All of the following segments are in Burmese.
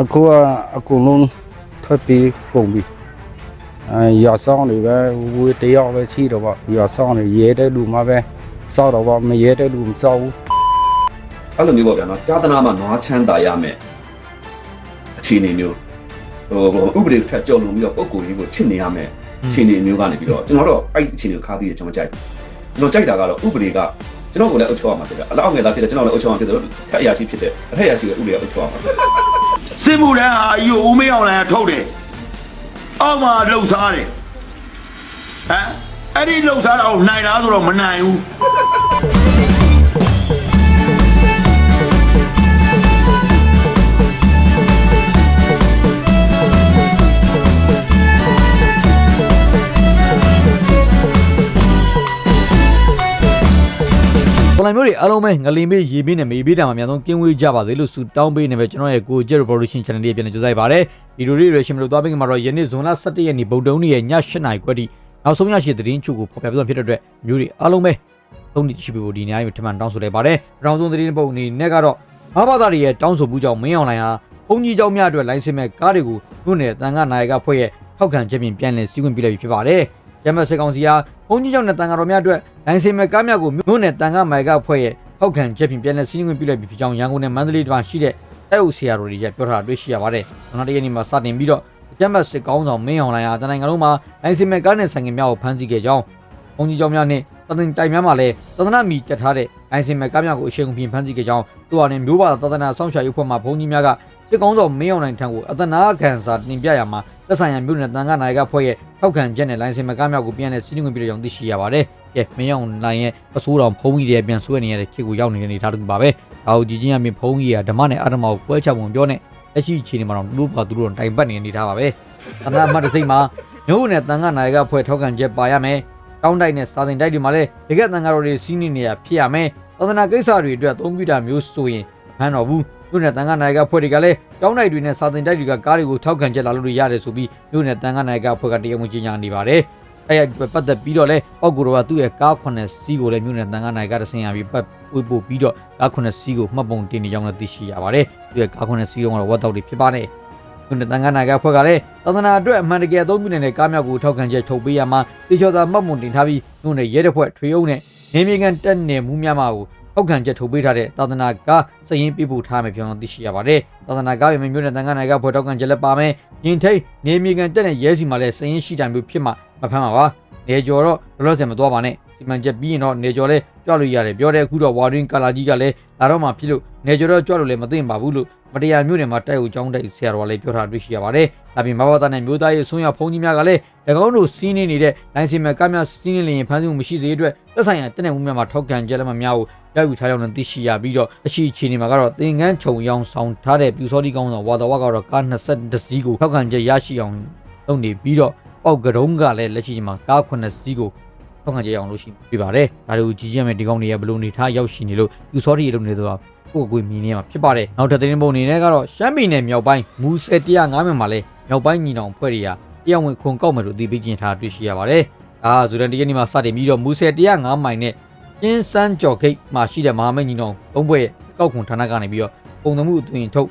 အခုကအကုန်လုံးထွက်ပြီးကုန်ပြီအဲရွာဆောင်တွေပဲဝေးတယောက်ပဲရှိတော့ဗောရွာဆောင်တွေရဲတဲ့လူမှပဲစောက်တော့ဗောမရဲတဲ့လူမစောက်ဘူးအဲ့လိုမျိုးပေါ့ဗျာနော်ကြာသနာမှာနွားချမ်းသာရမယ်အခြေအနေမျိုးဟိုဥပဒေထက်ကြော်လွန်ပြီးတော့ပုံကိုယ်ကြီးကိုချစ်နေရမယ်အခြေအနေမျိုးကနေပြီးတော့ကျွန်တော်တော့အဲ့အခြေအနေကိုခါးသီးတယ်ကျွန်တော်ကြိုက်တယ်ကျွန်တော်ကြိုက်တာကတော့ဥပဒေကကျွန်တော်ကိုလည်းအုပ်ချုပ်ရမှာဖြစ်တယ်အလောက်ငယ်သားဖြစ်တယ်ကျွန်တော်လည်းအုပ်ချုပ်ရမှာဖြစ်တယ်ထက်အရာရှိဖြစ်တယ်အထက်အရာရှိကဥပဒေကအုပ်ချုပ်ရမှာဖြစ်တယ် စစ်မှုတန်းဟာယူဦးမေးအောင်လည်းထုတ်တယ်အောက်မှာလှုပ်ရှားတယ်ဟမ်အဲ့ဒီလှုပ်ရှားတာကိုနိုင်လားဆိုတော့မနိုင်ဘူး ပလန်မျိုးတွေအားလုံးပဲငလင်မေးရေပေးနဲ့မေးပေးတာမှာအများဆုံးကင်းဝေးကြပါစေလို့ဆုတောင်းပေးနေပဲကျွန်တော်ရဲ့ကို Jet Production Channel လေးပြန်လည်ကြိုးစားပါရစေဗီဒီယိုလေးရရှင်မလို့သွားပေးကြမှာတော့ယနေ့ဇွန်လ17ရက်နေ့ဗုဒ္ဓဟူးနေ့ရဲ့ည8:00နာရီခွဲထိနောက်ဆုံးရရှိတဲ့သတင်းချုပ်ကိုဖော်ပြပြသွားဖြစ်တဲ့အတွက်မျိုးတွေအားလုံးပဲသုံးနှစ်ရှိပြီကိုဒီနေရာမှာထမှန်တောင်းဆိုလိုက်ပါတယ်။နောက်ဆုံးသတင်းပုံအနေနဲ့ကတော့မဘာသာတွေရဲ့တောင်းဆိုမှုကြောင့်မင်းအောင်လိုင်ဟာဘုံကြီးเจ้าများအတွက်လိုင်းစင်မဲ့ကားတွေကိုမြို့နယ်တန်ခါနိုင်ကဖွဲ့ရဲ့ထောက်ခံချက်ဖြင့်ပြန်လည်စည်းဝေးပြလိုက်ပြီဖြစ်ပါတယ်။ ရမစစ်ကောင်စီအားဘုံကြီးကျောင်းနဲ့တန်ခါတော်များအတွက်နိုင်စင်မဲ့ကားများကိုမြို့နယ်တန်ခါမိုင်ကဖွဲ့ရဲ့ထောက်ခံချက်ဖြင့်ပြန်လည်စီးနှင်းပြုလိုက်ပြီးဖြစ်ကြောင်းရန်ကုန်နဲ့မန္တလေးတွင်ရှိတဲ့အဲ့အုပ်ဆရာတို့တွေကပြောထားတာတွေ့ရှိရပါတယ်။နောက်တစ်ရက်နေ့မှာစတင်ပြီးတော့ပြတ်မှတ်စစ်ကောင်းဆောင်မင်းအောင်လိုင်ဟာတနိုင်ငံလုံးမှာနိုင်စင်မဲ့ကားနဲ့ဆိုင်ငယ်များကိုဖမ်းဆီးခဲ့ကြောင်းဘုံကြီးကျောင်းများနဲ့တသင်တိုင်များမှာလည်းသဒ္ဒနာမီတက်ထားတဲ့နိုင်စင်မဲ့ကားများကိုအရှိန်အပြင်ဖမ်းဆီးခဲ့ကြောင်းသူအနေနဲ့မျိုးပါသဒ္ဒနာဆောင်ရှာရေးအဖွဲ့မှဘုံကြီးများကစစ်ကောင်းဆောင်မင်းအောင်လိုင်ထံကိုအသနာခံစာတင်ပြရမှာ သက်ဆိုင်ရာမြို့နယ်တန်ခါနိုင်ကဖွဲ့ရဲ့ထောက်ခံချက်နဲ့လိုင်းစင်မဲ့ကားများကိုပြန်လည်စီးနှင်ခွင့်ပြုတဲ့ကြောင်းသိရှိရပါတယ်။ကဲမင်းအောင်လိုင်ရဲ့အဆိုးတော်ဖုံးကြီးတွေပြန်ဆွဲနေရတဲ့ခေတ်ကိုရောက်နေတဲ့အနေအထားတူပါပဲ။ဒါကိုကြည်ချင်းရမြင်ဖုံးကြီးကဓမ္မနဲ့အဓမ္မကိုကွဲချပုံပြောနဲ့လက်ရှိအခြေအနေမှာတော့လူ့ဘာသူတို့တိုင်ပတ်နေနေထားပါပဲ။သနာမတ်တစိမ့်မှာမြို့နယ်တန်ခါနိုင်ကဖွဲ့ထောက်ခံချက်ပါရမယ်။တောင်းတိုက်နဲ့စာတင်တိုက်တွေမှာလည်းတကယ်တန်ခါတော်တွေစီးနေနေရဖြစ်ရမယ်။သဒနာကိစ္စတွေအတွက်အသုံးပြုတာမျိုးဆိုရင်မဟန်တော့ဘူး။ မြို့နယ်တန်ခါနိုင်ကဖွဲ့တွေကလည်းတောင်းတိုက်တွေနဲ့စာတင်တိုက်တွေကကားတွေကိုထောက်ခံချက်လာလို့ရတယ်ဆိုပြီးမြို့နယ်တန်ခါနိုင်ကဖွဲ့ကတရားဝင်ကြီးညာနေပါတယ်။အဲ့ရပတ်သက်ပြီးတော့လဲပောက်ကူတော်ကသူ့ရဲ့ကား9စီးကိုလည်းမြို့နယ်တန်ခါနိုင်ကတဆင်ရပြီးပတ်ဝေးပို့ပြီးတော့ကား9စီးကိုမှတ်ပုံတင်နေကြောင်းလည်းသိရှိရပါတယ်။သူ့ရဲ့ကား9စီးလုံးကတော့ဝတ်တောက်တွေဖြစ်ပါတယ်။မြို့နယ်တန်ခါနိုင်ကဖွဲ့ကလည်းသဒနာအတွက်အမှန်တကယ်အသုံးပြုနေတဲ့ကားများကိုထောက်ခံချက်ထုတ်ပေးရမှာတေချော်သာမှတ်ပုံတင်ထားပြီးမြို့နယ်ရဲတပ်ဖွဲ့ထွေအုပ်နဲ့နေမြေကန်တက်နယ်မှုများမှာကို ထောက်ခံချက်ထုတ်ပေးထားတဲ့သာသနာကစရင်ပြဖို့ထားမယ်ပြောင်းသိရှိရပါတယ်။သာသနာကပြင်မြို့နယ်တန်ခါနိုင်ကဖွဲ့ထောက်ခံချက်လည်းပါမယ်။ရင်ထိတ်နေမြေကန်တက်နယ်ရဲစီမှာလည်းစရင်ရှိတာမျိုးဖြစ်မှမဖမ်းပါပါ။နေကျော်တော့လောလောဆယ်မသွားပါနဲ့။စီမံချက်ပြီးရင်တော့နေကျော်လည်းကြွလို့ရတယ်ပြောတဲ့အခုတော့ဝါရင်းကာလာကြီးကလည်းလာတော့မှဖြစ်လို့နေကျော်တော့ကြွလို့လည်းမသိပါဘူးလို့ မတရားမျိုးတွေမှာတိုက်ကိုចောင်းတိုက်ဆရာတော်ကလည်းပြောထားတွေ့ရှိရပါတယ်။ဒါပြင်မဘာသာနဲ့မျိုးသားရေးအစွန်းရောက်ဘုန်းကြီးများကလည်း၎င်းတို့စီးနေနေတဲ့လိုင်စင်မဲ့ကမ်းများစီးနေလျင်ဖမ်းဆီးမှုမရှိစေအတွက်သက်ဆိုင်ရာတနက်မှုများမှာထောက်ခံကြလက်မှတ်များကိုရောက်ယူထားကြောင်းလည်းသိရှိရပြီးတော့အရှိအခြေအနေမှာကတော့သင်္ကန်းခြုံရောင်ဆောင်ထားတဲ့ပြူစောတိကောင်းဆောင်ဝါတော်ဝါကတော့ကား20စီးကိုထောက်ခံချက်ရရှိအောင်လုပ်နေပြီးတော့ပေါက်ကတုံးကလည်းလက်ရှိမှာကား9စီးကိုထောက်ခံချက်ရအောင်လုပ်ရှိပြပါတယ်။ဒါတို့ကြီးကြပ်မဲ့ဒီကောင်းတွေရဲ့ဘလို့နေထားရောက်ရှိနေလို့ပြူစောတိရုံနေဆိုတာ ကိုယ့်ကိုယ်မြင်နေမှာဖြစ်ပါတယ်။နောက်ထပ်သတင်းပုံအနေနဲ့ကတော့ရှမ်းပြည်နယ်မြောက်ပိုင်းမူဆယ်105မြို့မှာလည်းမြောက်ပိုင်းညီနောင်ဖွဲ့တွေကတရားဝင်ခွန်ကောက်မယ်လို့သိပေးကျင်ထားတွေ့ရှိရပါတယ်။ဒါဇူရန်တရက်နေ့မှာစတင်ပြီးတော့မူဆယ်105မိုင်နဲ့ကျင်းစန်းကျော်ဂိတ်မှာရှိတဲ့မဟာမိတ်ညီနောင်သုံးဘွဲ့ရဲ့ကောက်ခွန်ဌာနကနေပြီးတော့ပုံသမှုအသွင်ထုတ်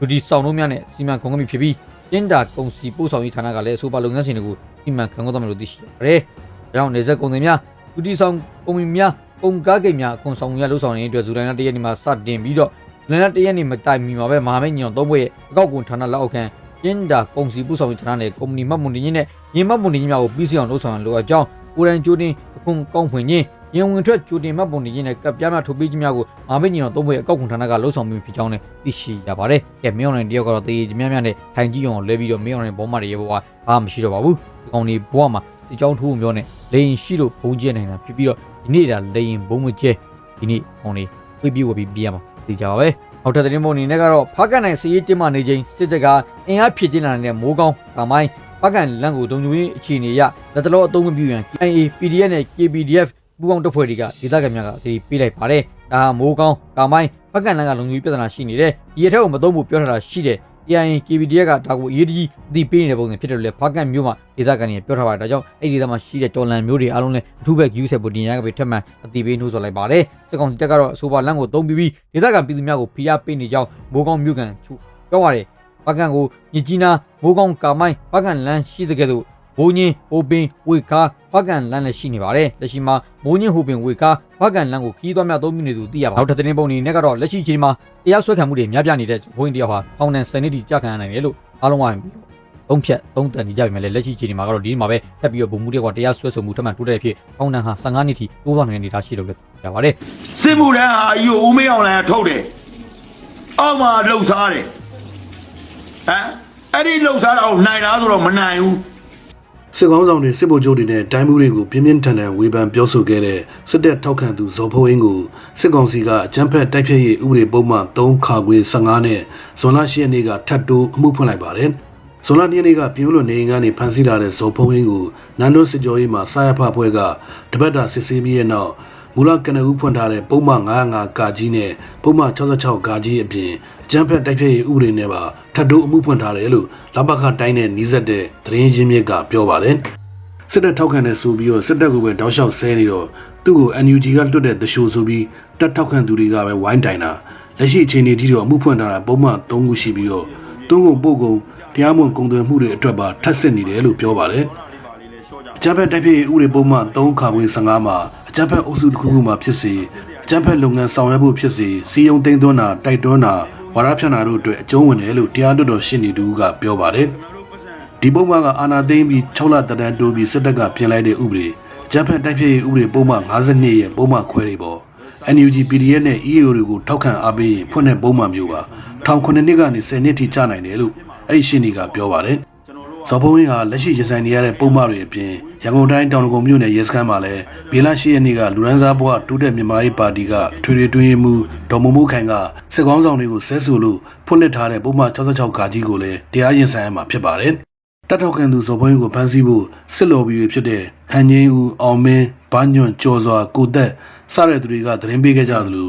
လူဒီဆောင်တို့များနဲ့စီမံခွန်ကမိဖြစ်ပြီးကျင်းတာကုံစီပို့ဆောင်ရေးဌာနကလည်းအဆိုပါလုပ်ငန်းစဉ်တွေကိုစီမံခန့်ခွဲသွားမယ်လို့သိရှိရပါတယ်။ဒါကြောင့်နေဆက်ကုံတွေများလူဒီဆောင်ကုံမီများ ပုံကားဂိတ်များအခွန်ဆောင်များလှုပ်ဆောင်နေတဲ့အတွက်ဇူလိုင်လတရက်နေ့မှာစတင်ပြီးတော့လန်လတရက်နေ့မတိုင်မီမှာပဲမဟာမိတ်ညီနောင်သုံးဘွဲ့ရဲ့အကောက်ခွန်ဌာနလက်အောက်ခံကျင်းတာကုံစီပို့ဆောင်ရေးဌာနနဲ့ကုမ္ပဏီမှတ်မှုတင်ခြင်းနဲ့ရင်းမှတ်မှုတင်ခြင်းများကိုပြီးစီအောင်လှုပ်ဆောင်ရလိုအပ်ကြောင်းကိုရန်ကျိုးတင်အခွန်ကောင်းဖွင့်ခြင်းရင်ဝင်ထွက်ကျိုတင်မှတ်ပုံတင်ခြင်းနဲ့ကပ်ပြားများထုတ်ပေးခြင်းများကိုမဟာမိတ်ညီနောင်သုံးဘွဲ့ရဲ့အကောက်ခွန်ဌာနကလှုပ်ဆောင်မှုဖြစ်ကြောင်းလည်းသိရှိရပါတယ်။ကဲမင်းအွန်လိုင်းတယောက်ကတော့တေးကြီးများများနဲ့ထိုင်ကြည့်အောင်လဲပြီးတော့မင်းအွန်လိုင်းဘောမတွေရဲ့ဘဝဘာမှမရှိတော့ပါဘူး။ဒီကောင်ဒီဘဝမှာစီချောင်းထိုးမျိုးနဲ့ လေရင်ရှိလို့ဘုံကျဲနိုင်တာဖြစ်ပြီးတော့ဒီနေ့ဒါလေရင်ဘုံမကျဲဒီနေ့ကောင်လေးပြေးပြေးဝပြီးပြရမှာသိကြပါပဲ။နောက်ထပ်သတင်းပုံအနေနဲ့ကတော့ဖားကန်နိုင်စီရေးတင်မှနေခြင်းစစ်တပ်ကအင်အားဖြည့်ကျင်းလာတဲ့မိုးကောင်းကမိုင်းဖားကန်လန်ကိုဒုံညွေးအခြေအနေရလက်တလောအသုံးမပြုရန် KIA PDF နဲ့ KPDF ပူးပေါင်းတပ်ဖွဲ့တွေကဒေသခံများကသတိပေးလိုက်ပါတယ်။ဒါဟာမိုးကောင်းကာမိုင်းဖားကန်လန်ကလုံခြုံရေးပြဿနာရှိနေတယ်။ဒီအထက်ကိုမသုံးဖို့ပြောထားတာရှိတယ်။ KIA KPDF ကဒါကိုအရေးတကြီးအသိပေးနေတဲ့ပုံစံဖြစ်တယ်လို့လည်းဖားကန်မျိုးမှာဒေသခံတွေပြောထားပါတယ်။ဒါကြောင့်အဲ့ဒီဒေသမှာရှိတဲ့တော်လန်မျိုးတွေအားလုံးလည်းအထူးပဲယူဆဖို့တင်ရကပဲထပ်မံအသိပေးနှိုးဆော်လိုက်ပါတယ်။စစ်ကောင်စီတပ်ကတော့အဆိုပါလန်ကိုသုံးပြီးပြီးဒေသခံပြည်သူများကိုဖိအားပေးနေကြောင်းမိုးကောင်းမျိုးကန်ချို့ပြောပါတယ်။ဘကန်ကိုမြကြီးနာမိုးကောင်းကာမိုင်းဘကန်လန်းရှိတဲ့ကဲ့သို့ ဘိုးညင်းဟိုပင်ဝေခါဘကန်လန်းလည်းရှိနေပါတယ်လက်ရှိမှာဘိုးညင်းဟိုပင်ဝေခါဘကန်လန်းကိုခီးသွွားများသုံးမိနေသူသိရပါနောက်ထပ်သတင်းပုံတွေနဲ့ကတော့လက်ရှိချိန်မှာတရားစွဲခံမှုတွေများပြားနေတဲ့ဘိုးရင်တယောက်ဟာဖောင်နန်စနေတီကြာခံရနိုင်တယ်လို့အားလုံးကသုံးဖြတ်သုံးတန်နေကြပြီမဲ့လက်ရှိချိန်မှာကတော့ဒီနေ့မှာပဲထပ်ပြီးတော့ဗိုလ်မှူးတွေကတရားစွဲဆိုမှုထပ်မံတိုးတဲ့ဖြစ်ဖောင်နန်ဟာ15နှစ်ထိတိုးသွားနိုင်တဲ့အနေအထားရှိလို့လည်းပြောပါတယ်စစ်မှုတန်းဟာအယူဦးမေးအောင်လည်းထုတ်တယ်အောက်မှာလှုပ်ရှားတယ်ဟမ်အဲ့ဒီလှုပ်ရှားတော့နိုင်လားဆိုတော့မနိုင်ဘူး စစ်ကောင်းဆောင်တွေစစ်ဗိုလ်ချုပ်တွေနဲ့တိုင်းမှုတွေကိုပြင်းပြင်းထန်ထန်ဝေဖန်ပြောဆိုခဲ့တဲ့စစ်တပ်ထောက်ခံသူဇော်ဖိုးအင်းကိုစစ်ကောင်စီကအကြမ်းဖက်တိုက်ဖျက်ရေးဥပဒေပုံမှန်3ခါခွေ15နဲ့ဇွန်လ10ရက်နေ့ကထပ်တိုးအမှုဖွင့်လိုက်ပါတယ်။ဇွန်လ2ရက်နေ့ကပြည်ဦးလွန်နေအိမ်ကနေဖမ်းဆီးလာတဲ့ဇော်ဖိုးအင်းကိုနန်းတို့စစ်ကြောရေးမှာစာရဖဖွဲ့ကတပတ်တာစစ်ဆေးပြီးတဲ့နောက်မူလကနဦးဖွင့်ထားတဲ့ပုံမှန်905ကာကြီးနဲ့ပုံမှန်66ကာကြီးအပြင် အကြမ်းဖက်တိုက်ဖျက်ရေးဥပဒေနဲ့ပါထပ်တိုးအမှုဖွင့်ထားတယ်လို့လပခတိုင်းနဲ့နှီးဆက်တဲ့သတင်းရင်းမြစ်ကပြောပါတယ်။စစ်တပ်ထောက်ခံတဲ့ဆိုပြီးတော့စစ်တပ်ကပဲတောက်လျှောက်ဆဲနေတော့သူ့ကို NUG ကလွတ်တဲ့တရှိုးဆိုပြီးတပ်ထောက်ခံသူတွေကပဲဝိုင်းတိုင်တာလက်ရှိအခြေအနေထိတော့အမှုဖွင့်ထားတာပုံမှန်၃ခုရှိပြီးတော့သုံးကုန်ပို့ကုန်တရားမဝင်ကုန်သွယ်မှုတွေအတွက်ပါထပ်ဆင့်နေတယ်လို့ပြောပါတယ်အကြမ်းဖက်တိုက်ဖျက်ရေးဥပဒေပုံမှန်3ခါခွေ15မှာအကြမ်းဖက်အုပ်စုတစ်ခုခုမှာဖြစ်စေအကြမ်းဖက်လုပ်ငန်းဆောင်ရွက်ဖို့ဖြစ်စေစီယုံသိမ်းသွင်းတာတိုက်တွန်းတာ ဝါဒဖြန့်တာတို့အတွက်အကျုံးဝင်တယ်လို့တရားလွှတ်တော်ရှင်းနေသူကပြောပါတယ်ဒီပုံမှန်ကအာနာသိမ့်ပြီး6လတတန်းတိုးပြီးစစ်တပ်ကပြင်လိုက်တဲ့ဥပဒေဂျပန်တိုက်ဖြည့်ရေးဥပဒေပုံမှန်52ရဲ့ပုံမှန်ခွဲတွေပေါ့ NUG PDF နဲ့ EAO တွေကိုထောက်ခံအားပေးရင်ဖွင့်တဲ့ပုံမှန်မျိုးပါထောင်9နှစ်ကနေ10နှစ်ထိကြာနိုင်တယ်လို့အဲ့ဒီရှင်းနေကပြောပါတယ် ဇော်ဘုံရင်ဟာလက်ရှိရဆိုင်နေရတဲ့ပုံမှန်တွေအပြင်ရန်ကုန်တိုင်းတောင်တကုံမြို့နယ်ရဲစခန်းမှာလည်းဘေလရှိရက်နေ့ကလူရန်စားဘွားတိုးတက်မြန်မာရေးပါတီကအထွေထွေတွင်းရေးမှူးဒေါ်မမိုးခိုင်ကစစ်ကောင်းဆောင်တွေကိုဆဲဆူလို့ဖွင့်လှစ်ထားတဲ့ပုံမှန်66ခါကြီးကိုလည်းတရားရင်ဆိုင်ရမှာဖြစ်ပါတယ်တတ်ထောက်ခံသူဇော်ဘွင်းကိုဖမ်းဆီးဖို့စစ်လော်ဘီတွေဖြစ်တဲ့ဟန်ငင်းဦးအောင်မင်းဘာညွန့်ကျော်စွာကိုသက်စတဲ့သူတွေကသတင်းပေးခဲ့ကြသလို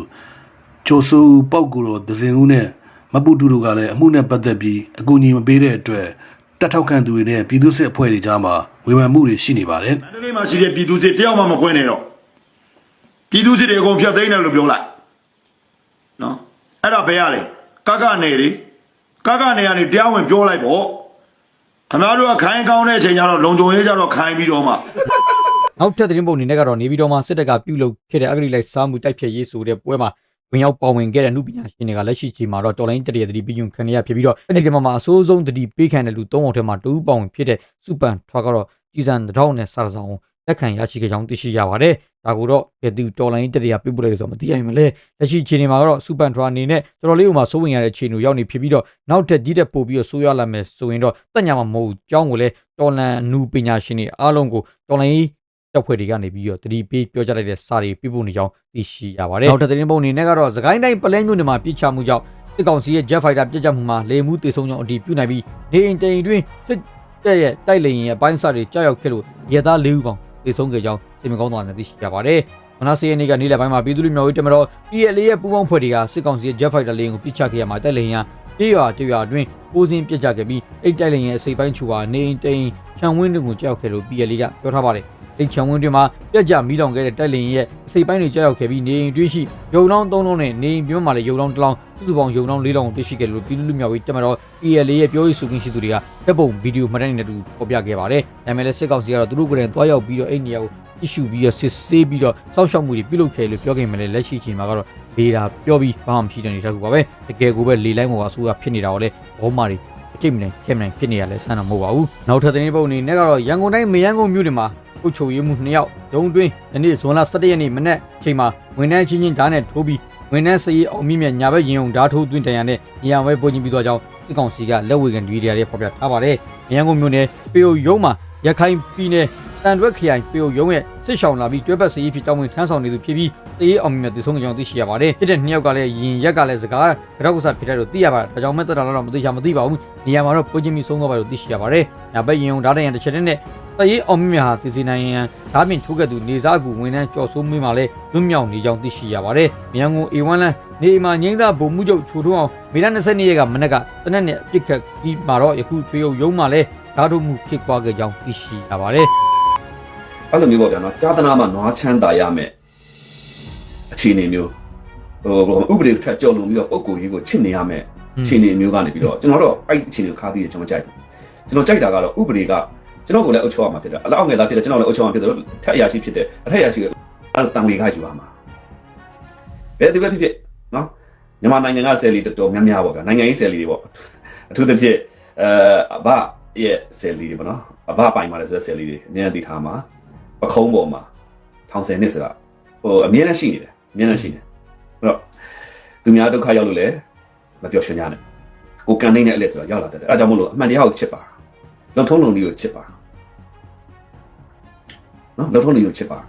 ကျော်စိုးဦးပောက်ကူတော်ဒဇင်ဦးနဲ့မပူတူတို့ကလည်းအမှုနဲ့ပတ်သက်ပြီးအကူအညီမပေးတဲ့အတွက် တတ်ထောက်ခံသူတွေနဲ့ပြည်သူစစ်အဖွဲ့တွေကြားမှာဝေဖန်မှုတွေရှိနေပါတယ်မန္တလေးမှာရှိတဲ့ပြည်သူစစ်တယောက်မှမကွင်းနေတော့ပြည်သူစစ်တွေအကုန်ဖြတ်သိမ်းတယ်လို့ပြောလိုက်နော်အဲ့ဒါဘယ်ရလဲကကနေလေကကနေကနေတရားဝင်ပြောလိုက်ပေါ့ခင်ဗျားတို့ကခိုင်းကောင်းတဲ့အချိန်ကျတော့လုံခြုံရေးကြတော့ခိုင်းပြီးတော့မှနောက်ထပ်သတင်းပုံတွေနဲ့ကတော့နေပြည်တော်မှာစစ်တပ်ကပြုလုပ်ခဲ့တဲ့အဂတိလိုက်စားမှုတိုက်ဖျက်ရေးဆိုတဲ့ပွဲမှာ ဝင်ရောက်ပါဝင်ခဲ့တဲ့နှုပညာရှင်တွေကလက်ရှိချိန်မှာတော့တော်လိုင်းတရရဲ့တတိပြညွန်ခံရဖြစ်ပြီးတော့အဲ့ဒီကမှာအဆိုးဆုံးတတိပေးခံတဲ့လူ၃အောင်ထဲမှာတူပါဝင်ဖြစ်တဲ့စူပန်ထွားကတော့ကြီးစံတစ်ထောင်နဲ့စာဆောင်လက်ခံရရှိခဲ့ကြောင်းသိရှိရပါတယ်။ဒါကိုတော့ဘယ်သူတော်လိုင်းတရပြပြလိုက်လို့ဆိုတော့မသိနိုင်မလဲ။လက်ရှိချိန်မှာတော့စူပန်ထွားအနေနဲ့တော်တော်လေးဥမာစိုးဝင်ရတဲ့ချိန်ကိုရောက်နေဖြစ်ပြီးတော့နောက်ထပ်ကြီးတဲ့ပို့ပြီးတော့ဆိုးရလာမယ်ဆိုရင်တော့တက်ညာမှာမဟုတ်ဘူး။ကြောင်းကိုလည်းတော်လန်အနုပညာရှင်တွေအားလုံးကိုတော်လိုင်း တပ်ဖွဲ့တွေကနေပြီးတော့တတိပေးပြောကြလိုက်တဲ့စာတွေပြပို့နေကြောင်းသိရှိရပါတယ်။နောက်ထပ်သတင်းပုံအနေနဲ့ကတော့သခိုင်းတိုင်းပလဲမြို့နယ်မှာပြစ်ချမှုကြောင့်စစ်ကောင်စီရဲ့ Jet Fighter ပြစ်ချမှုမှာလေမှုတေဆုံးကြောင်းအတည်ပြုနိုင်ပြီးနေအိမ်တိမ်တွင်စစ်တပ်ရဲ့တိုက်လေရင်ရဲ့အပိုင်းစာတွေကြောက်ရောက်ခဲ့လို့ရဲသား၄ဦးပေါင်းတေဆုံးခဲ့ကြောင်းစီမံကောင်းတော်နဲ့သိရှိရပါတယ်။မနက်စေးနေ့ကနေ့လယ်ပိုင်းမှာပြည်သူ့လူမျိုးရေးတမတော် PLA ရဲ့ပူးပေါင်းဖွဲ့တွေကစစ်ကောင်စီရဲ့ Jet Fighter လေယာဉ်ကိုပြစ်ချခဲ့ရမှာတိုက်လေရင်ပြေးရွာတရွာတွင်ပိုးစင်းပြစ်ချခဲ့ပြီးအိတ်တိုက်လေရင်အစိပ်ပိုင်းချူဟာနေအိမ်တိမ်ချံဝင်းတွေကိုကြောက်ခဲ့လို့ PLA ကပြောထားပါတယ်။ အိတ်ချံဝင်းတွင်မှာပြက်ကြမီးလောင်ခဲ့တဲ့တိုက်လင်ရဲ့အစိပ်ပိုင်းတွေကြောက်ရောက်ခဲ့ပြီးနေအိမ်တွင်းရှိရုံလောင်း၃လုံးနဲ့နေအိမ်ပြင်းမှာလည်းရုံလောင်းတစ်လောင်းစုစုပေါင်းရုံလောင်း၄လောင်းကိုတွေ့ရှိခဲ့လို့ပြည်သူ့လူမျိုးရေးတက်မတော် PLA ရဲ့ပြောရေးဆိုခွင့်ရှိသူတွေကတပ်ပုံဗီဒီယိုမှတ်တမ်းတွေနဲ့တူပေါ်ပြခဲ့ပါတယ်။ဒါပေမဲ့လည်းစစ်ကောင်စီကတော့သူတို့ကလည်းတွားရောက်ပြီးတော့အဲ့နေရာကိုကြည့်ရှုပြီးတော့စစ်ဆေးပြီးတော့စောင့်ရှောက်မှုတွေပြုလုပ်ခဲ့လို့ပြောခဲ့မှလည်းလက်ရှိအချိန်မှာကတော့လေတာပြောပြီးဘာမှမရှိတဲ့အနေအထားကူပါပဲ။တကယ်ကိုပဲလေလိုင်းပေါ်ကအစိုးရဖြစ်နေတာကိုလည်းဘောမာတွေအကျိတ်မနိုင်ခဲမနိုင်ဖြစ်နေရလဲဆန်းတော့မဟုတ်ပါဘူး။နောက်ထပ်သတင်းပုံအနေနဲ့ကတော့ရန်ကုန်တိုင်းမယန်းကုန်းမြို့နယ်မှာ အုပ်ချုပ်ရေးမှု2ယောက်ဒုံတွင်းယနေ့ဇွန်လ17ရက်နေ့မနက်အချိန်မှာဝန်ထမ်းချင်းချင်းဓာတ်နဲ့ထိုးပြီးဝန်ထမ်းစရေးအောင်မြင့်မြတ်ညာဘက်ရင်ုံဓာတ်ထိုးသွင်းတန်ရနဲ့နေရာဝဲပို့ချင်းပြီးတော့ကြောင်းစစ်ကောင်စီကလက်ဝေကန်ဒီရီယာတွေဖော်ပြထားပါတယ်။မယန်းကုန်းမြို့နယ်ပေယုံရုံးမှာရခိုင်ပြည်နယ် တန်တွက်ခရိုင်ပေယုံရုံးရဲ့စစ်ဆောင်လာပြီးတွဲဘက်စရေးဖြစ်တောင်းဝင်ထမ်းဆောင်နေသူဖြစ်ပြီးစရေးအောင်မြင့်မြတ်တည်ဆုံးကြောင်းသိရှိရပါတယ်။ဖြစ်တဲ့နှစ်ယောက်ကလည်းရင်ရက်ကလည်းစကားကြောက်ကစားဖြစ်တဲ့လို့သိရပါတယ်။ဒါကြောင့်မဲ့တက်တာတော့မသိချာမသိပါဘူး။နေရာမှာတော့ပို့ချင်းပြီးဆုံးသွားပါလို့သိရှိရပါတယ်။ညာဘက်ရင်ုံဓာတ်တန်ရတစ်ချက်နဲ့တရေးအောင်မြင့်မြတ်ဟာတည်စီနိုင်ရန်ဓာတ်ပင်ထိုးခဲ့သူနေစားကူဝင်နှန်းကြော်ဆိုးမင်းမှာလည်းလွတ်မြောက်နေကြောင်းသိရှိရပါတယ်။မြန်ကုန် A1 လန်နေအိမ်မှာငိမ့်သားဗိုလ်မှုချုပ်ချိုထွန်းအောင်မေလ22ရက်ကမနက်ကတနက်နဲ့အပြစ်ခတ်ပြီးမှာတော့ယခုထွေရုံရုံးမှာလည်းဓာတ်ထုတ်မှုဖြစ်ပွားခဲ့ကြောင်းသိရှိရပါတယ် အဲ့လိုမျိုးပေါ့ဗျာနော်ကြာသနာမှာနွားချမ်းသာရမယ်အခြေအနေမျိုးဟိုဥပဒေထက်ကြော်လွန်ပြီးတော့ပုံကိုယ်ကြီးကိုချစ်နေရမယ်အခြေအနေမျိုးကနေပြီးတော့ကျွန်တော်တော့အဲ့အခြေအနေကိုခါးသီးတယ်ကျွန်တော်ကြိုက်တယ်ကျွန်တော်ကြိုက်တာကတော့ဥပဒေကကျွန်တော်ကိုလည်းအုပ်ချုပ်ရမှာဖြစ်တယ်အလောက်ငယ်သားဖြစ်တယ်ကျွန်တော်လည်းအုပ်ချုပ်ရမှာဖြစ်တယ်ထက်အရာရှိဖြစ်တယ်အထက်အရာရှိကအဲ့လိုတံငွေကယူရမှာဘယ်သူပဲဖြစ်ဖြစ်နော်မြန်မာနိုင်ငံကဆယ်လီတော်တော်များများပေါ့ဗျာနိုင်ငံရေးဆယ်လီတွေပေါ့အထူးသဖြင့်အဲအဘရဲ့ဆယ်လီတွေပေါ့နော်အဘပိုင်ပါလေဆိုတဲ့ဆယ်လီတွေအများကြီးတည်ထားမှာ ပခုံးပေါ်မှာထောင်ဆယ်နှစ်ဆိုတာဟိုအမြဲတမ်းရှိနေတယ်အမြဲတမ်းရှိနေတယ်အဲ့တော့သူများဒုက္ခရောက်လို့လည်းမပျော်ရွှင်ကြနဲ့ကိုကန်နေတဲ့အလက်ဆိုတာရောက်လာတတ်တယ်အဲဒါကြောင့်မို့လို့အမှန်တရားကိုချစ်ပါလုံထုံးလုံနည်းကိုချစ်ပါနော်လုံထုံးလုံနည်းကိုချစ်ပါ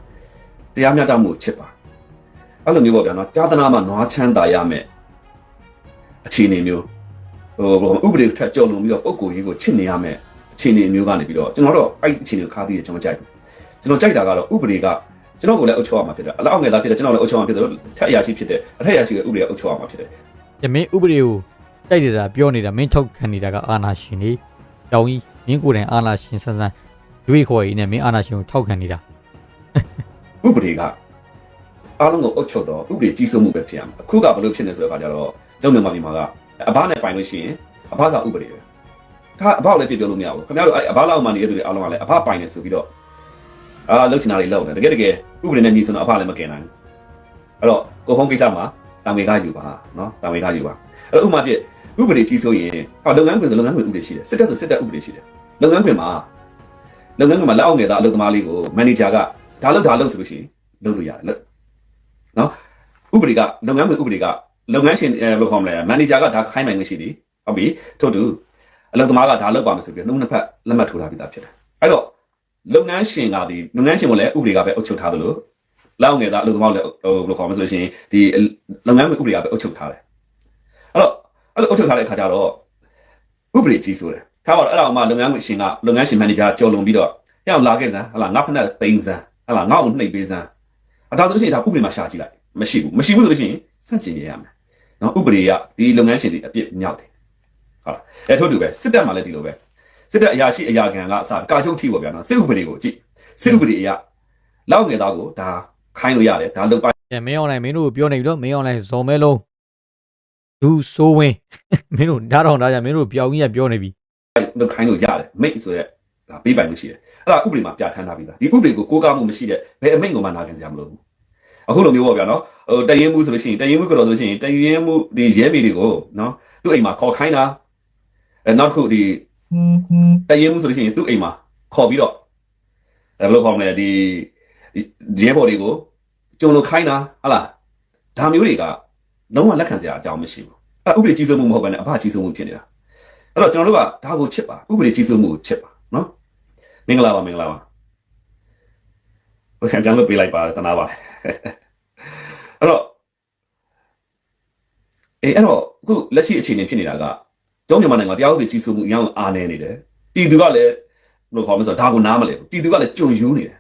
တရားမျှတမှုကိုချစ်ပါအဲ့လိုမျိုးပေါ့ဗျာနော်ကြာသနာမှာနွားချမ်းသာရမယ်အခြေအနေမျိုးဟိုဘယ်လိုဥပဒေထက်ကြော်လွန်ပြီးတော့ပုံကိုယ်ကြီးကိုချစ်နေရမယ်အခြေအနေမျိုးကနေပြီးတော့ကျွန်တော်တော့အဲ့ဒီအခြေအနေကိုခါးသီးတယ်ကျွန်တော်ကြိုက်တယ် ကျွန်တော်ကြိုက်တာကတော့ဥပဒေကကျွန်တော်ကိုလည်းအုပ်ချုပ်ရမှာဖြစ်တယ်အလောက်ငယ်သားဖြစ်တယ်ကျွန်တော်လည်းအုပ်ချုပ်ရမှာဖြစ်တယ်ထက်အရာရှိဖြစ်တယ်အထက်အရာရှိကဥပဒေကအုပ်ချုပ်ရမှာဖြစ်တယ်။ယမင်းဥပဒေကိုတိုက်နေတာပြောနေတာမင်းထုတ်ခံနေတာကအာနာရှင်နေ။ကြောင်ကြီးမင်းကိုယ်တိုင်အာနာရှင်ဆန်းဆန်းရွေးခေါ်ရင်းနဲ့မင်းအာနာရှင်ကိုထောက်ခံနေတာဥပဒေကအားလုံးကိုအုပ်ချုပ်တော့ဥပဒေကြီးစိုးမှုပဲဖြစ်ရမှာအခုကဘယ်လိုဖြစ်နေဆိုတဲ့အခါကျတော့ကျောင်းမြန်မာပြည်မှာကအဘနဲ့ပိုင်လို့ရှိရင်အဘကဥပဒေပဲဒါအဘကိုလည်းပြပြောလို့မရဘူးခင်ဗျားတို့အဲ့အဘလောက်မှနေတဲ့သူတွေအားလုံးကလည်းအဘပိုင်နေဆိုပြီးတော့ အာလှုပ်ချင်တာတွေလှုပ်တယ်တကယ်တကယ်ဥပဒေနဲ့ညီဆိုတော့အဘလည်းမကင်နိုင်ဘူးအဲ့တော့ကိုဖုန်းကိစ္စမှာတာမေကယူပါနော်တာမေကယူပါအဲ့တော့ဥပမာပြဥပဒေကြီးစိုးရင်ဟောလုပ်ငန်းခွင်ဆိုလုပ်ငန်းခွင်ဥပဒေရှိတယ်စစ်တပ်ဆိုစစ်တပ်ဥပဒေရှိတယ်လုပ်ငန်းခွင်မှာလုပ်ငန်းခွင်မှာလက်အောက်ငယ်သားအလုပ်သမားလေးကိုမန်နေဂျာကဒါလုပ်ဒါလုပ်ဆိုလို့ရှိရင်လုပ်လို့ရတယ်လို့နော်ဥပဒေကလုပ်ငန်းခွင်ဥပဒေကလုပ်ငန်းရှင်အဲဘယ်လိုခေါ်မလဲမန်နေဂျာကဒါခိုင်းနိုင်လို့ရှိသည်ဟုတ်ပြီထို့တူအလုပ်သမားကဒါလုပ်ပါမယ်ဆိုပြီးနှုတ်နှစ်ဖက်လက်မှတ်ထိုးထားပြီးသားဖြစ်တယ်အဲ့တော့ လုပ်ငန်းရှင်ကဒီလုပ်ငန်းရှင်ကလည်းဥပဒေကပဲအုပ်ချုပ်ထားသလိုလောက်ငယ်သားအလုပ်သမားလည်းဟိုဘယ်လိုခေါ်မလဲဆိုလို့ရှိရင်ဒီလုပ်ငန်းခွင်ဥပဒေကပဲအုပ်ချုပ်ထားတယ်အဲ့တော့အဲ့လိုအုပ်ချုပ်ထားတဲ့အခါကျတော့ဥပဒေကြီးဆိုတယ်ထားပါတော့အဲ့ဒါမှလုပ်ငန်းရှင်ကလုပ်ငန်းရှင်မန်နေဂျာကြော်လွန်ပြီးတော့ရအောင်လာခဲ့စမ်းဟလာငါဖက်နဲ့ပိန်းစမ်းဟလာငါ့ကိုနှိပ်ပေးစမ်းအဒါဆိုလို့ရှိရင်ဒါဥပဒေမှာရှာကြည့်လိုက်မရှိဘူးမရှိဘူးဆိုလို့ရှိရင်စန့်ကျင်ရရမယ်နော်ဥပဒေကဒီလုပ်ငန်းရှင်တွေအပြစ်မြောက်တယ်ဟုတ်လားအဲထို့တူပဲစစ်တပ်မှာလည်းဒီလိုပဲ စစ်တပ်အရာရှိအရာခံကအစကာချုပ်ထိပေါ့ဗျာနော်စစ်ဥပဒေကိုကြည့်စစ်ဥပဒေအရလောက်ငယ်သားကိုဒါခိုင်းလို့ရတယ်ဒါလုပ်ပိုင်။အဲမင်းအွန်လိုင်းမင်းတို့ကိုပြောနေပြီတော့မင်းအွန်လိုင်းဇော်မဲလုံးဒူဆိုးဝင်းမင်းတို့ဓာတ်တော်ဓာတ်ကြမင်းတို့ပြောင်းကြီးကပြောနေပြီလုပ်ခိုင်းလို့ရတယ်မိတ်ဆိုရက်ဒါပေးပိုင်မှုရှိတယ်အဲ့ဒါဥပဒေမှာပြဋ္ဌာန်းထားပြီးသားဒီဥပဒေကိုကိုးကားမှုမရှိတဲ့ဘယ်အမိန့်ကိုမှနာခံစရာမလိုဘူးအခုလိုမျိုးပေါ့ဗျာနော်ဟိုတရင်မှုဆိုလို့ရှိရင်တရင်မှုကတော့ဆိုလို့ရှိရင်တရင်မှုဒီရဲမေတွေကိုနော်သူ့အိမ်မှာခေါ်ခိုင်းတာအဲနောက်တစ်ခုဒီ တရင်မှုဆိုလို့ရှိရင်သူ့အိမ်မှာခေါ်ပြီးတော့အဲဘယ်လိုခေါ်မလဲဒီရဲဘော်တွေကိုကြုံလို့ခိုင်းတာဟာလားဒါမျိုးတွေကလုံးဝလက်ခံစရာအကြောင်းမရှိဘူးအဲဥပဒေကြီးစိုးမှုမဟုတ်ဘဲနဲ့အဘကြီးစိုးမှုဖြစ်နေတာအဲ့တော့ကျွန်တော်တို့ကဒါကိုချစ်ပါဥပဒေကြီးစိုးမှုကိုချစ်ပါနော်မင်္ဂလာပါမင်္ဂလာပါဘယ်ခံကြမ်းလို့ပေးလိုက်ပါတနာပါအဲ့တော့အေးအဲ့တော့အခုလက်ရှိအခြေအနေဖြစ်နေတာက ကျောင်းမြန်မာနိုင်ငံတရားဥပဒေကြီးစိုးမှုအများကြီးအားနည်းနေတယ်ပြည်သူကလည်းဘယ်လိုခေါ်မလဲဆိုတော့ဒါကိုနားမလဲဘူးပြည်သူကလည်းကြုံယူနေတယ်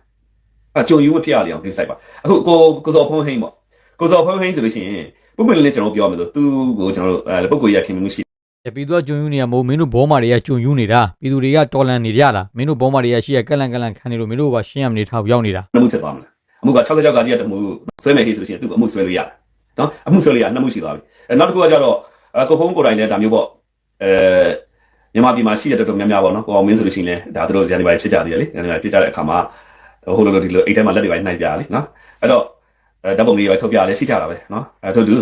အဲ့ကြုံယူမဖြစ်ရလေအောင်ပြင်ဆိုင်ပါအခုကိုကိုစော်ဖုံးဟိန်းပေါ့ကိုစော်ဖုံးဟိန်းဆိုလို့ရှိရင်ပုံမှန်လေးကျွန်တော်ပြောရမယ်ဆိုသူ့ကိုကျွန်တော်တို့အဲပုံကိုရခင်မှုရှိ။ပြည်သူကဂျွန်ယူနေရမို့မင်းတို့ဘောမာတွေကဂျွန်ယူနေတာပြည်သူတွေကတော်လန်နေကြတာမင်းတို့ဘောမာတွေကရှိရကက်လန်ကက်လန်ခံနေလို့မင်းတို့ကရှင်းရမနေထားရောက်နေတာနှမှုဖြစ်သွားမလားအမှုက66ကကြီးကတမှုဆွဲမယ်ဟိဆိုလို့ရှိရင်သူ့အမှုဆွဲလို့ရတယ်နော်အမှုဆွဲလို့ရနှမှုရှိသွားပြီအဲနောက်တစ်ခုကကြတော့အကိုဖုံးကိုယ်တိုင်လည်းဒါမျိုးပေါ့ အဲမြန်မာပြည်မှာရှိတဲ့တော်တော်များများပေါ့နော်ကိုအောင်မင်းဆိုလို့ရှိရင်လည်းဒါတို့ဇန်နဝါရီဖြစ်ကြသေးတယ်လေဇန်နဝါရီဖြစ်ကြတဲ့အခါမှာဟိုလိုလိုဒီလိုအိတ်ထဲမှာလက်တွေပိုင်းနှိုက်ပြရလေနော်အဲ့တော့အဲဓာတ်ပုံလေးတွေထုတ်ပြရလဲရှိကြတာပဲနော်အဲတို့တူ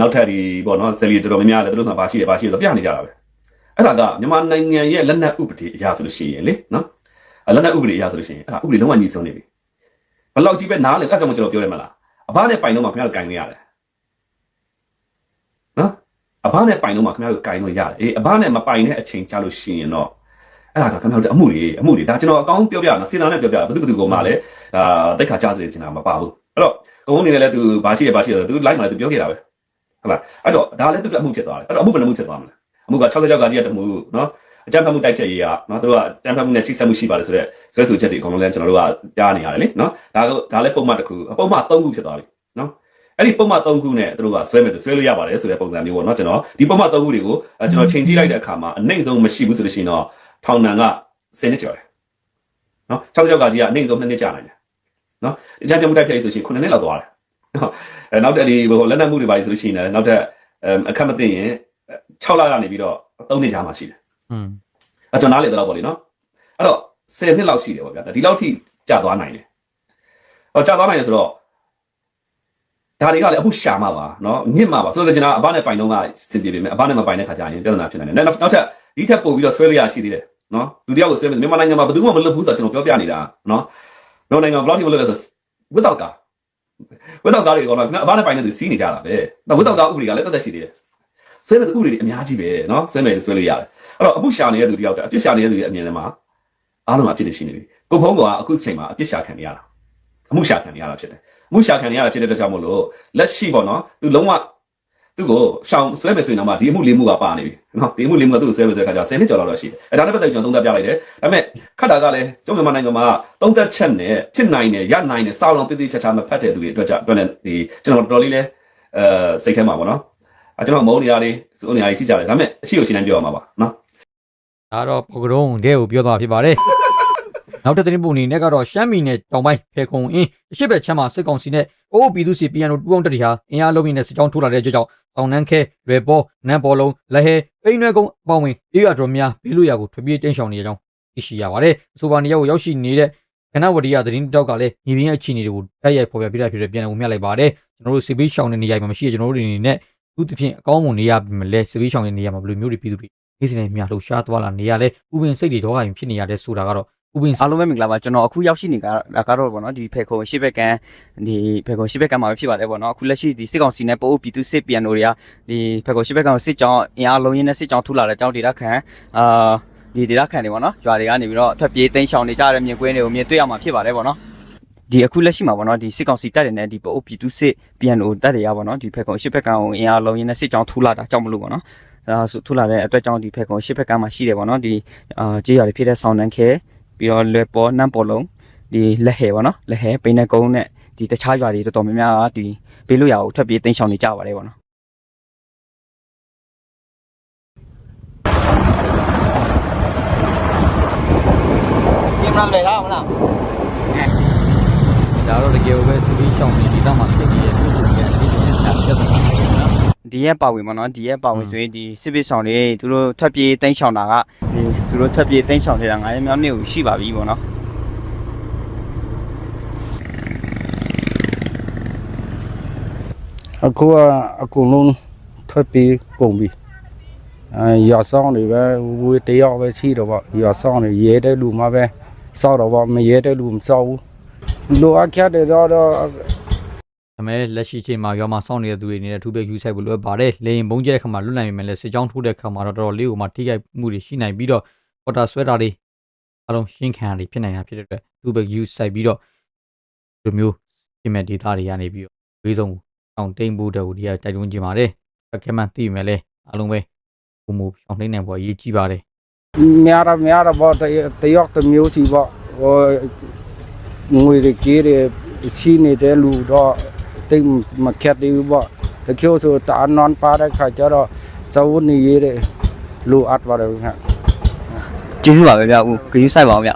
နောက်ထပ်ဒီပေါ့နော်ဆယ်လီတော်တော်များများလည်းတို့ဆိုဘာရှိတယ်ဘာရှိတယ်ဆိုပြနေကြတာပဲအဲ့ဒါကမြန်မာနိုင်ငံရဲ့လက်နက်ဥပဒေအရာဆိုလို့ရှိရင်လေနော်လက်နက်ဥပဒေအရာဆိုလို့ရှိရင်အဲ့ဒါဥပဒေလုံးဝညီဆုံးနေပြီဘယ်လောက်ကြီးပဲနားလေအဲ့ဒါကြောင့်ကျွန်တော်ပြောရမလားအဘနဲ့ပိုင်တော့မှခင်ဗျားတို့ကင်လို့ရတယ်နော် အဘနဲ့ပိုင်တော့မှခင်ဗျားတို့ကင်လို့ရတယ်အေးအဘနဲ့မပိုင်တဲ့အချိန်ကြာလို့ရှိရင်တော့အဲ့ဒါကခင်ဗျားတို့အမှုတွေအမှုတွေဒါကျွန်တော်အကောင်းပြောပြတာစေနာနဲ့ပြောပြတာဘယ်သူဘယ်သူကမှလည်းဒါတိတ်ခါကြားစေချင်တာမပါဘူးအဲ့တော့ကုန်းနေလည်းသူဘာရှိရဘာရှိရသူ line မှာလည်းသူပြောခဲ့တာပဲဟုတ်လားအဲ့တော့ဒါလည်းသူကအမှုဖြစ်သွားတယ်အဲ့တော့အမှုဘယ်နှမှုဖြစ်သွားမလဲအမှုက66ကကြီးကတမှုနော်အကြမ်းဖက်မှုတိုက်ဖြတ်ရေးကနော်သူတို့ကအကြမ်းဖက်မှုနဲ့ချိတ်ဆက်မှုရှိပါတယ်ဆိုတော့ဆွဲဆိုချက်တွေအကုန်လုံးလည်းကျွန်တော်တို့ကကြားနေရတယ်လေနော်ဒါကဒါလည်းပုံမှန်တစ်ခုပုံမှန်3ခုဖြစ်သွားပြီနော် အဲ့ဒီပုံမှန်3ခုနဲ့သူတို့ကဆွဲမယ်ဆိုဆွဲလို့ရပါတယ်ဆိုတဲ့ပုံစံမျိုးပေါ့နော်ကျွန်တော်ဒီပုံမှန်3ခုတွေကိုကျွန်တော်ချိန်ကြည့်လိုက်တဲ့အခါမှာအနိုင်ဆုံးမရှိဘူးဆိုလို့ရှိရင်တော့ထောင်ဒဏ်က10နှစ်ကျော်တယ်နော်66ကကြီးကအနိုင်ဆုံး2နှစ်ကြာနိုင်တယ်နော်အကြမ်းဖက်မှုတိုက်ဖြတ်ရေးဆိုရှင်9နှစ်လောက်သွားတယ်နော်အဲနောက်တက်ဒီဟိုလက်နက်မှုတွေပါဆိုလို့ရှိရင်လည်းနောက်တက်အခက်မသိရင်6လကနေပြီးတော့3နှစ်ကြာမှရှိတယ်อืมအကျွန်တော်နားလေတော့ပေါ့လေနော်အဲ့တော့10နှစ်လောက်ရှိတယ်ပေါ့ဗျာဒီလောက်ထိကြာသွားနိုင်တယ်ဟောကြာသွားနိုင်တယ်ဆိုတော့ ဒါတွေကလည်းအခုရှာမှာပါနော်ညစ်မှာပါဆိုတော့ကျွန်တော်အဘနဲ့ပိုင်တော့ကစင်ပြေပေမဲ့အဘနဲ့မပိုင်တဲ့ခါကျရင်ပြဿနာဖြစ်နိုင်တယ်နောက်နောက်ထပ်ဒီထက်ပို့ပြီးတော့ဆွဲလို့ရရှိသေးတယ်နော်လူတယောက်ကိုဆွဲမယ်မြန်မာနိုင်ငံမှာဘယ်သူမှမလုပ်ဘူးဆိုတော့ကျွန်တော်ပြောပြနေတာနော်မြန်မာနိုင်ငံဘယ်လောက်ထိမလုပ်လဲဆိုဝတ်တော့ကာဝတ်တော့ကာတွေကတော့အဘနဲ့ပိုင်တဲ့သူစီးနေကြတာပဲနောက်ဝတ်တော့ကာဥပဒေကလည်းတက်တက်ရှိသေးတယ်ဆွဲမဲ့ဥပဒေတွေအများကြီးပဲနော်ဆွဲမယ်ဆွဲလို့ရတယ်အဲ့တော့အမှုရှာနေတဲ့သူတယောက်ကအပြစ်ရှာနေတဲ့သူရဲ့အမြင်ထဲမှာအားလုံးအပြစ်တွေရှိနေပြီကိုဖုံးကအခုချိန်မှာအပြစ်ရှာခံနေရတာအမှုရှာခံနေရတာဖြစ်တယ်အ မှုရှာခံနေရတာဖြစ်တဲ့အတွက်ကြောင့်မို့လို့လက်ရှိပေါ့နော်သူလုံးဝသူ့ကိုရှောင်ဆွဲမယ်ဆိုရင်တော့မှဒီအမှုလေးမှုကပါနေပြီနော်ဒီအမှုလေးမှုကသူ့ကိုဆွဲမယ်ဆိုတဲ့ခါကျ10နှစ်ကျော်လောက်တော့ရှိတယ်အဲဒါနဲ့ပတ်သက်ပြီးကျွန်တော်သုံးသပ်ပြလိုက်တယ်ဒါပေမဲ့ခတ်တာကလည်းကျုံမြန်မာနိုင်ငံမှာသုံးသက်ချက်နဲ့ဖြစ်နိုင်တယ်ရနိုင်တယ်စောင်းအောင်တိတိကျကျမဖတ်တဲ့သူတွေအတွက်ကြောင့်အတွက်လည်းဒီကျွန်တော်တော်တော်လေးလဲအဲစိတ်ထဲမှာပေါ့နော်အဲကျွန်တော်မုန်းနေရတယ်စိုးနေရတယ်ရှိကြတယ်ဒါပေမဲ့အရှိကိုရှင်းတိုင်းပြောရမှာပါနော်ဒါတော့ပကရုံးတဲ့ကိုပြောသွားဖြစ်ပါတယ် နောက်တဲ့သတင်းပုံအနေနဲ့ကတော့ရှမ်းပြည်နယ်တောင်ပိုင်းဖေခုံအင်းအရှိတ်ဘက်ချမ်းမှာစစ်ကောင်စီနဲ့အိုးပြည်သူစီပြန်တို့တူအောင်တက်တီဟာအင်အားလုံးရင်းနဲ့စစ်ကြောင်းထိုးလာတဲ့ကြောင့်တောင်နန်းခဲရွယ်ပေါ်နန်းပေါ်လုံးလက်ဟဲပိန်းရွယ်ကုန်းအပေါင်းဝင်ပြည်ရတော်များဘေးလို့ရကိုထွပြေးတင်းရှောင်နေကြကြောင်းသိရှိရပါတယ်အဆိုပါနေရာကိုရောက်ရှိနေတဲ့ကနဝတီရသတင်းတောက်ကလည်းညီပင်းရဲ့အခြေအနေတွေကိုတိုက်ရိုက်ဖော်ပြပြတာဖြစ်တဲ့ပြန်လည်ဝင်မြတ်လိုက်ပါတယ်ကျွန်တော်တို့စစ်ဘေးရှောင်တဲ့နေရာမှာမရှိရကျွန်တော်တို့အနေနဲ့သူသဖြင့်အကောင်းမွန်နေရပြီမလဲစစ်ဘေးရှောင်တဲ့နေရာမှာဘယ်လိုမျိုးတွေပြည်သူတွေနေ့စဉ်နဲ့မျှလှူရှားသွားလာနေရလဲဥပင်စိတ်တွေတော့ရင်ဖြစ်နေရတဲ့ဆိုတာကတော့ ဥပင်အားလုံးပဲမင်္ဂလာပါကျွန်တော်အခုရောက်ရှိနေကဒါကတော့ဗောနော်ဒီဖေခုံရှစ်ဘက်ကန်ဒီဖေခုံရှစ်ဘက်ကန်မှာပဲဖြစ်ပါတယ်ဗောနော်အခုလက်ရှိဒီစစ်ကောင်စီနဲ့ပို့အုပ်ပြည်သူစစ်ပြန်တို့တွေကဒီဖေခုံရှစ်ဘက်ကန်ကိုစစ်ကြောင်းအင်အားလုံးရင်းနဲ့စစ်ကြောင်းထူလာတဲ့ကြောင်းဒေတာခန်အာဒီဒေတာခန်တွေဗောနော်ရွာတွေကနေပြီးတော့ထွက်ပြေးတိမ်းရှောင်နေကြတဲ့မြင်ကွင်းတွေကိုမြင်တွေ့ရမှာဖြစ်ပါတယ်ဗောနော်ဒီအခုလက်ရှိမှာဗောနော်ဒီစစ်ကောင်စီတပ်တွေနဲ့ဒီပို့အုပ်ပြည်သူစစ်ပြန်တို့တပ်တွေရဗောနော်ဒီဖေခုံရှစ်ဘက်ကန်ကိုအင်အားလုံးရင်းနဲ့စစ်ကြောင်းထူလာတာကြောင့်မလို့ဗောနော်ဒါဆိုထူလာတဲ့အတွက်ကြောင့်ဒီဖေခုံရှစ်ဘက်ကန်မှာရှိတယ်ဗောနော်ဒီအာကြေးရွာတွေဖြစ်တဲ့ဆောင်းနန်းခဲ ပြီးတော့လွယ်ပေါ်နန်းပေါ်လုံးဒီလက်ဟဲပေါ့နော်လက်ဟဲပိန်းနဲ့ကုန်းနဲ့ဒီတခြားရွာတွေတော်တော်များများကဒီဘေးလွတ်ရာကိုထွက်ပြေးတိမ်းရှောင်နေကြပါတယ်ပေါ့နော်ပြင်မလဲလားမလားဒါတော့တကယ်ကိုပဲစစ်ဘေးရှောင်နေဒီသားမှာဖြစ်နေတဲ့ပြ ည်သူတွေအရှိရှိရှာပြဿနာတွေနော်ဒီရဲ့ပါဝင်ပေါ့နော်ဒီရဲ့ပါဝင်ဆိုရင်ဒီစစ်ပေးဆောင်တွေသူတို့ထွက်ပြေးတိမ်းရှောင်တာကဒီသူတို့ထွက်ပြေးတိမ်းရှောင်နေတာ9ရက်မြောက်နေ့ကိုရှိပါပြီပေါ့နော်အခုကအကုန်လုံးထွက်ပြီးကုန်ပြီအဲရွာဆောင်တွေပဲဝေးတယောက်ပဲရှိတော့ပေါ့ရွာဆောင်တွေရဲတဲ့လူမှပဲစောက်တော့ပေါ့မရဲတဲ့လူမစောက်ဘူးလိုအပ်ချက်တွေတော့တော့ ဒါပေမဲ့လက်ရှိချိန်မှာရွာမှာစောင့်နေတဲ့သူတွေအနေနဲ့ထူးပဲယူဆိုင်ဖို့လိုအပ်ပါတယ်လေရင်ဘုံကျတဲ့ခါမှာလွတ်နိုင်ပေမဲ့လည်းစစ်ကြောင်းထိုးတဲ့ခါမှာတော့တော်တော်လေးကိုမှထိခိုက်မှုတွေရှိနိုင်ပြီးတော့ပေါ်တာဆွဲတာတွေအလုံးရှင်းခံရတွေဖြစ်နိုင်တာဖြစ်တဲ့အတွက်ထူးပဲယူဆိုင်ပြီးတော့ဒီလိုမျိုးပြင်မဲ့ဒေတာတွေကနေပြီးတော့ဝေးဆုံးအောင်တိမ်ဖို့တဲ့ဟိုဒီကတိုက်တွန်းကြပါတယ်အခက်မှန်သိပေမဲ့လည်းအလုံးပဲဘုံမရှောင်းနေနိုင်ဖို့အရေးကြီးပါတယ်များရများရပေါ့တတယောက်တစ်မျိုးစီပေါ့ဟိုငွေတွေကြီးတွေရှိနေတဲ့လူတော့ တိတ်မခက်သေးဘူးပေါ့တချို့ဆိုတာနွန်ပါတဲ့ခါကျတော့ဇဝနေရတဲ့လူအပ်ပါတယ်ခင်ဗျကျေးဇူးပါပဲဗျဦးဂယူးဆိုင်ပါအောင်ဗျ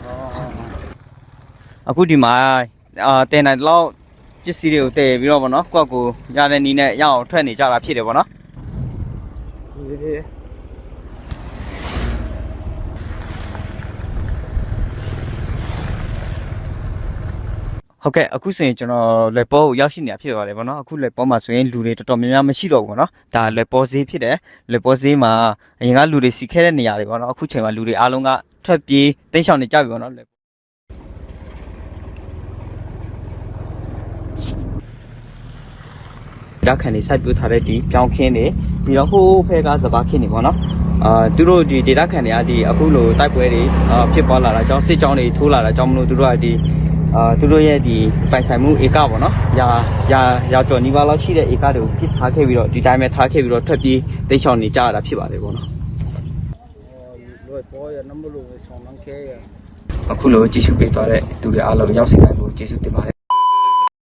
အခုဒီမှာအာတင်နိုင်တော့ပစ္စည်းတွေကိုတည်ပြီးတော့ဗောနော်ကိုယ့်ကိုယ်ရတဲ့နီးနဲ့ရအောင်ထွက်နေကြတာဖြစ်တယ်ဗောနော် ဟုတ်ကဲ့အခုဆိုရင်ကျွန်တော်လက်ပေါ်ကိုရောက်ရှိနေတာဖြစ်ပါတယ်ဗောနော်အခုလက်ပေါ်မှာဆိုရင်လူတွေတော်တော်များများမရှိတော့ဘူးဗောနော်ဒါလက်ပေါ်ဈေးဖြစ်တယ်လက်ပေါ်ဈေးမှာအရင်ကလူတွေစီခဲတဲ့နေရာတွေဗောနော်အခုချိန်မှာလူတွေအားလုံးကထွက်ပြေးတိမ်းရှောင်နေကြပြီဗောနော်လက်ဓာတ်ခံနေစိုက်ပျိုးထားတဲ့ဒီပြောင်းခင်းတွေပြီးတော့ဟိုးဖဲကစပါးခင်းတွေဗောနော်အာသူတို့ဒီဒေတာခံတွေကဒီအခုလိုတိုက်ပွဲတွေအာဖြစ်ပေါ်လာတာကြောင့်စစ်ကြောင်းတွေထိုးလာတာကြောင့်မလို့သူတို့ကဒီ အာသူတို့ရဲ့ဒီပိုင်ဆိုင်မှုဧကပေါ့နော်။ရာရာရာကျော်နီးပါးလောက်ရှိတဲ့ဧကတွေကိုပြစ်ထားခဲ့ပြီးတော့ဒီတိုင်းပဲထားခဲ့ပြီးတော့ထွက်ပြေးတိတ်ရှောင်နေကြရတာဖြစ်ပါတယ်ပေါ့နော်လွယ်ပေါ်ရနမလို့ဆောင်နန်းခဲရ။အခုလိုကြည့်ရှုပေးသွားတဲ့သူတွေအားလုံးရောက်စီတိုင်းကိုကျေးဇူးတင်ပါတယ်